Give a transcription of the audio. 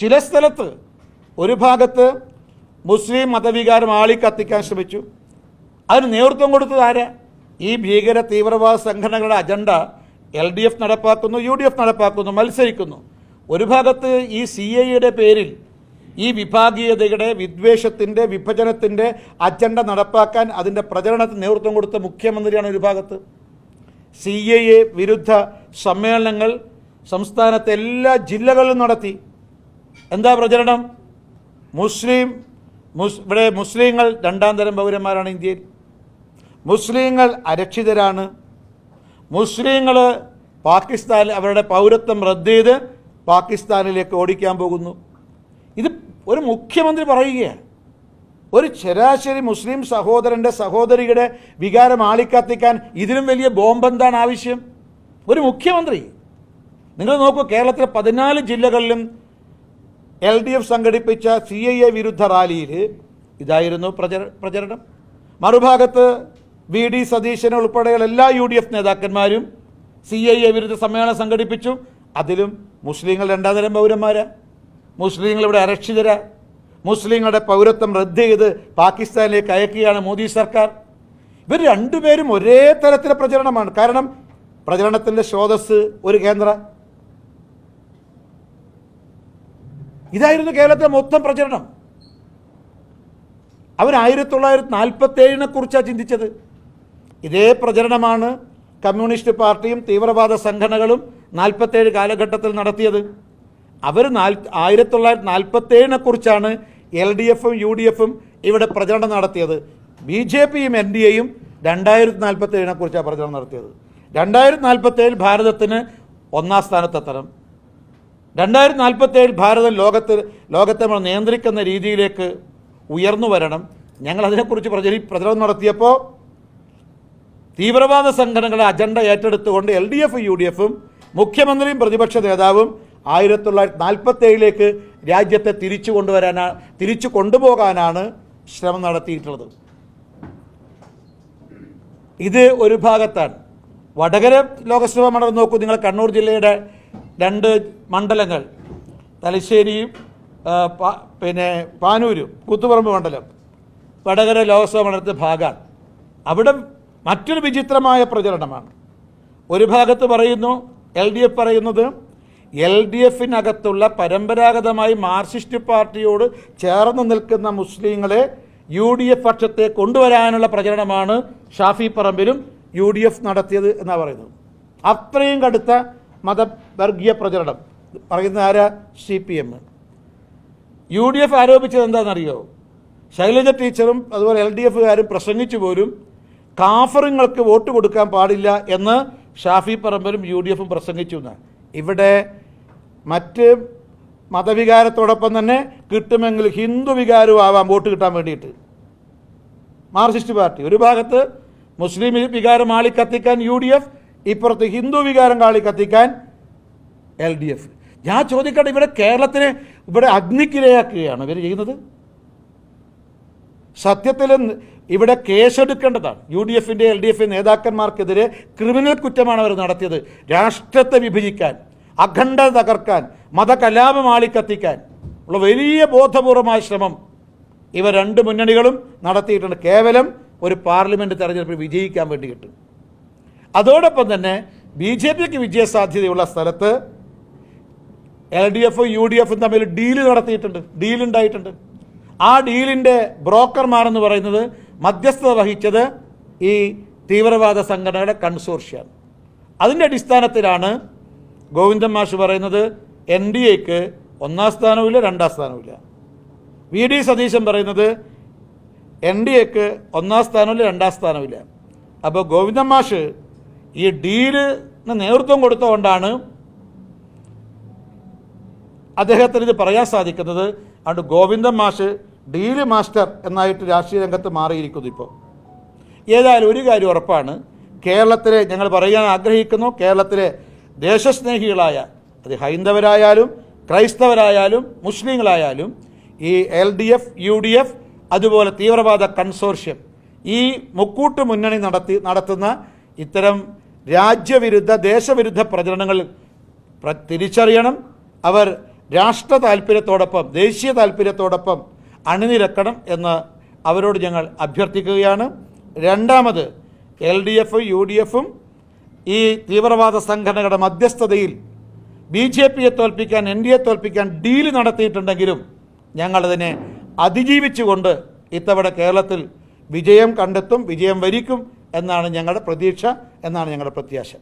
ചില സ്ഥലത്ത് ഒരു ഭാഗത്ത് മുസ്ലിം മതവികാരം ആളിക്കത്തിക്കാൻ ശ്രമിച്ചു. അതിന് നേതൃത്വം കൊടുത്തത് ആരാ? ഈ ഭീകര തീവ്രവാദ സംഘടനകളുടെ അജണ്ട എൽ ഡി എഫ് നടപ്പാക്കുന്നു യു ഡി എഫ് നടപ്പാക്കുന്നു മത്സരിക്കുന്നു. ഒരു ഭാഗത്ത് ഈ സി ഐയുടെ പേരിൽ ഈ വിഭാഗീയതയുടെ വിദ്വേഷത്തിന്റെ വിഭജനത്തിന്റെ അജണ്ട നടപ്പാക്കാൻ അതിന്റെ പ്രചരണത്തിന് നേതൃത്വം കൊടുത്ത മുഖ്യമന്ത്രിയാണ് ഒരു ഭാഗത്ത്. സി എ വിരുദ്ധ സമ്മേളനങ്ങൾ സംസ്ഥാനത്തെ എല്ലാ ജില്ലകളിലും നടത്തി. എന്താ പ്രചരണം? മുസ്ലിം മുസ് ഇവിടെ മുസ്ലിങ്ങൾ രണ്ടാം തരം പൗരന്മാരാണ് ഇന്ത്യയിൽ. മുസ്ലിങ്ങൾ അരക്ഷിതരാണ്. മുസ്ലിങ്ങൾ പാകിസ്ഥാൻ അവരുടെ പൗരത്വം റദ്ദ് ചെയ്ത് പാകിസ്ഥാനിലേക്ക് ഓടിക്കാൻ പോകുന്നു. ഇത് ഒരു മുഖ്യമന്ത്രി പറയുകയാണ്. ഒരു ശരാശരി മുസ്ലിം സഹോദരന്റെ സഹോദരിയുടെ വികാരം ആളിക്കത്തിക്കാൻ ഇതിലും വലിയ ബോംബെന്താണ് ആവശ്യം? ഒരു മുഖ്യമന്ത്രി. നിങ്ങൾ നോക്കൂ കേരളത്തിലെ പതിനാല് ജില്ലകളിലും എൽ ഡി എഫ് സംഘടിപ്പിച്ച സി ഐ എ വിരുദ്ധ റാലിയിൽ ഇതായിരുന്നു പ്രചര പ്രചരണം. മറുഭാഗത്ത് വി ഡി സതീശൻ ഉൾപ്പെടെയുള്ള എല്ലാ യു ഡി എഫ് നേതാക്കന്മാരും സി ഐ എ വിരുദ്ധ സമ്മേളനം സംഘടിപ്പിച്ചു. അതിലും മുസ്ലിങ്ങൾ രണ്ടാം തരം പൗരന്മാരാ. മുസ്ലിങ്ങൾ ഇവിടെ അരക്ഷിതരാ. മുസ്ലിങ്ങളുടെ പൗരത്വം റദ്ദ് ചെയ്ത് പാകിസ്ഥാനിലേക്ക് അയക്കുകയാണ് മോദി സർക്കാർ. ഇവർ രണ്ടുപേരും ഒരേ തരത്തിലെ പ്രചരണമാണ്. കാരണം പ്രചരണത്തിന്റെ സ്രോതസ് ഒരു കേന്ദ്ര ഇതായിരുന്നു കേരളത്തിലെ മൊത്തം പ്രചരണം. അവർ ആയിരത്തി തൊള്ളായിരത്തി നാൽപ്പത്തി ഏഴിനെ കുറിച്ചാണ് ചിന്തിച്ചത്. ഇതേ പ്രചരണമാണ് കമ്മ്യൂണിസ്റ്റ് പാർട്ടിയും തീവ്രവാദ സംഘടനകളും നാൽപ്പത്തേഴ് കാലഘട്ടത്തിൽ നടത്തിയത്. അവർ നാൽ ആയിരത്തി തൊള്ളായിരത്തി നാൽപ്പത്തി ഏഴിനെ കുറിച്ചാണ് എൽ ഡി എഫും യു ഡി എഫും ഇവിടെ പ്രചരണം നടത്തിയത്. ബി ജെ പിയും എൻ ഡി എയും രണ്ടായിരത്തി നാൽപ്പത്തി ഏഴിനെ കുറിച്ചാണ് പ്രചരണം നടത്തിയത്. രണ്ടായിരത്തി നാൽപ്പത്തി ഏഴിൽ ഭാരതത്തിന് ഒന്നാം സ്ഥാനത്തെത്തണം. രണ്ടായിരത്തി നാൽപ്പത്തേഴിൽ ഭാരതം ലോകത്ത് ലോകത്തെ നമ്മൾ നിയന്ത്രിക്കുന്ന രീതിയിലേക്ക് ഉയർന്നു വരണം. ഞങ്ങൾ അതിനെക്കുറിച്ച് പ്രചരി പ്രചരണം നടത്തിയപ്പോൾ തീവ്രവാദ സംഘടനകളുടെ അജണ്ട ഏറ്റെടുത്തുകൊണ്ട് എൽ ഡി എഫും യു ഡി എഫും മുഖ്യമന്ത്രിയും പ്രതിപക്ഷ നേതാവും ആയിരത്തി തൊള്ളായിരത്തി നാൽപ്പത്തേഴിലേക്ക് രാജ്യത്തെ തിരിച്ചു കൊണ്ടുവരാനാണ് തിരിച്ചു കൊണ്ടുപോകാനാണ് ശ്രമം നടത്തിയിട്ടുള്ളത്. ഇത് ഒരു ഭാഗത്താണ്. വടകര ലോകസഭാ മണ്ഡലം നോക്കൂ നിങ്ങൾ കണ്ണൂർ ജില്ലയുടെ രണ്ട് മണ്ഡലങ്ങൾ. തലശ്ശേരിയും പിന്നെ പാനൂരും കൂത്തുപറമ്പ് മണ്ഡലം. വടകര ലോക്സഭാ മണ്ഡലത്തെ ഭാഗമാണ് അവിടെ മറ്റൊരു വിചിത്രമായ പ്രചരണമാണ്. ഒരു ഭാഗത്ത് പറയുന്നു എൽ ഡി എഫ് പറയുന്നത് എൽ ഡി എഫിനകത്തുള്ള പരമ്പരാഗതമായി മാർക്സിസ്റ്റ് പാർട്ടിയോട് ചേർന്ന് നിൽക്കുന്ന മുസ്ലിങ്ങളെ യു ഡി എഫ് പക്ഷത്തെ കൊണ്ടുവരാനുള്ള പ്രചരണമാണ് ഷാഫി പറമ്പിലും യു ഡി എഫ് നടത്തിയത് എന്നാണ് പറയുന്നത്. അത്രയും കടുത്ത മതവർഗീയ പ്രചരണം. പറയുന്ന ആരാ? C P M U D F ആരോപിച്ചത് എന്താണെന്നറിയോ? ശൈലജ ടീച്ചറും അതുപോലെ എൽ ഡി എഫുകാരും പ്രസംഗിച്ചു പോലും കാഫറുങ്ങൾക്ക് വോട്ട് കൊടുക്കാൻ പാടില്ല എന്ന് ഷാഫി പറമ്പലും യു ഡി എഫും പ്രസംഗിച്ചു എന്ന്. ഇവിടെ മറ്റ് മതവികാരത്തോടൊപ്പം തന്നെ കിട്ടുമെങ്കിൽ ഹിന്ദു വികാരവും ആവാം വോട്ട് കിട്ടാൻ വേണ്ടിയിട്ട്. Marxist party. ഒരു ഭാഗത്ത് മുസ്ലിം വികാരം ആളിക്കത്തിക്കാൻ യു ഡി എഫ് ഇപ്പുറത്ത് ഹിന്ദു വികാരം കാളി കത്തിക്കാൻ എൽ ഡി എഫ് ഞാൻ ചോദിക്കട്ടെ ഇവിടെ കേരളത്തിനെ ഇവിടെ അഗ്നിക്കിരയാക്കുകയാണ്. ഇവർ ചെയ്യുന്നത്? സത്യത്തിൽ ഇവിടെ കേസെടുക്കേണ്ടതാണ്. യു ഡി എഫിന്റെ എൽ ഡി എഫ് നേതാക്കന്മാർക്കെതിരെ ക്രിമിനൽ കുറ്റമാണ് അവർ നടത്തിയത്. രാഷ്ട്രത്തെ വിഭജിക്കാൻ അഖണ്ഡത തകർക്കാൻ മതകലാപം ആളിക്കത്തിക്കാൻ ഉള്ള വലിയ ബോധപൂർവമായ ശ്രമം ഇവ രണ്ട് മുന്നണികളും നടത്തിയിട്ടുണ്ട്. കേവലം ഒരു പാർലമെന്റ് തെരഞ്ഞെടുപ്പിൽ വിജയിക്കാൻ വേണ്ടിയിട്ട്. അതോടൊപ്പം തന്നെ ബി ജെ പിക്ക് വിജയസാധ്യതയുള്ള സ്ഥലത്ത് എൽ ഡി എഫും യു ഡി എഫും തമ്മിൽ ഡീൽ നടത്തിയിട്ടുണ്ട് ഡീലുണ്ടായിട്ടുണ്ട് ആ ഡീലിന്റെ ബ്രോക്കർമാരെന്ന് പറയുന്നത് മധ്യസ്ഥത വഹിച്ചത് ഈ തീവ്രവാദ സംഘടനയുടെ കൺസോർഷ്യാണ് അതിന്റെ അടിസ്ഥാനത്തിലാണ് ഗോവിന്ദൻ മാഷ് പറയുന്നത് എൻ ഡി എക്ക് ഒന്നാം സ്ഥാനവുമില്ല രണ്ടാം സ്ഥാനവുമില്ല. വി ഡി സതീശൻ പറയുന്നത് എൻ ഡി എക്ക് ഒന്നാം സ്ഥാനമില്ല രണ്ടാം സ്ഥാനമില്ല അപ്പോൾ ഗോവിന്ദൻ മാഷ് ഈ ഡീലിന് നേതൃത്വം കൊടുത്തുകൊണ്ടാണ് അദ്ദേഹത്തിന് ഇത് പറയാൻ സാധിക്കുന്നത്. അതുകൊണ്ട് ഗോവിന്ദൻ മാഷ് ഡീൽ മാസ്റ്റർ എന്നായിട്ട് രാഷ്ട്രീയ രംഗത്ത് മാറിയിരിക്കുന്നു ഇപ്പോൾ. ഏതായാലും ഒരു കാര്യം ഉറപ്പാണ്. കേരളത്തിലെ ഞങ്ങൾ പറയാൻ ആഗ്രഹിക്കുന്നു കേരളത്തിലെ ദേശസ്നേഹികളായ അത് ഹൈന്ദവരായാലും ക്രൈസ്തവരായാലും മുസ്ലിങ്ങളായാലും ഈ L D F U D F അതുപോലെ തീവ്രവാദ കൺസോർഷ്യം ഈ മുക്കൂട്ട് മുന്നണി നടത്തി നടത്തുന്ന ഇത്തരം രാജ്യവിരുദ്ധ ദേശവിരുദ്ധ പ്രചരണങ്ങൾ തിരിച്ചറിയണം. അവർ രാഷ്ട്ര താല്പര്യത്തോടൊപ്പം ദേശീയ താല്പര്യത്തോടൊപ്പം അണിനിരക്കണം എന്ന് അവരോട് ഞങ്ങൾ അഭ്യർത്ഥിക്കുകയാണ്. രണ്ടാമത് എൽ ഡി എഫും യു ഡി എഫും ഈ തീവ്രവാദ സംഘടനകളുടെ മധ്യസ്ഥതയിൽ ബി ജെ പിയെ തോൽപ്പിക്കാൻ എൻ ഡി എ തോൽപ്പിക്കാൻ ഡീൽ നടത്തിയിട്ടുണ്ടെങ്കിലും ഞങ്ങളതിനെ അതിജീവിച്ചുകൊണ്ട് ഇത്തവണ കേരളത്തിൽ വിജയം കണ്ടെത്തും വിജയം വരിക്കും എന്നാണ് ഞങ്ങളുടെ പ്രതീക്ഷ. എന്നാണ് ഞങ്ങളുടെ പ്രത്യാശ.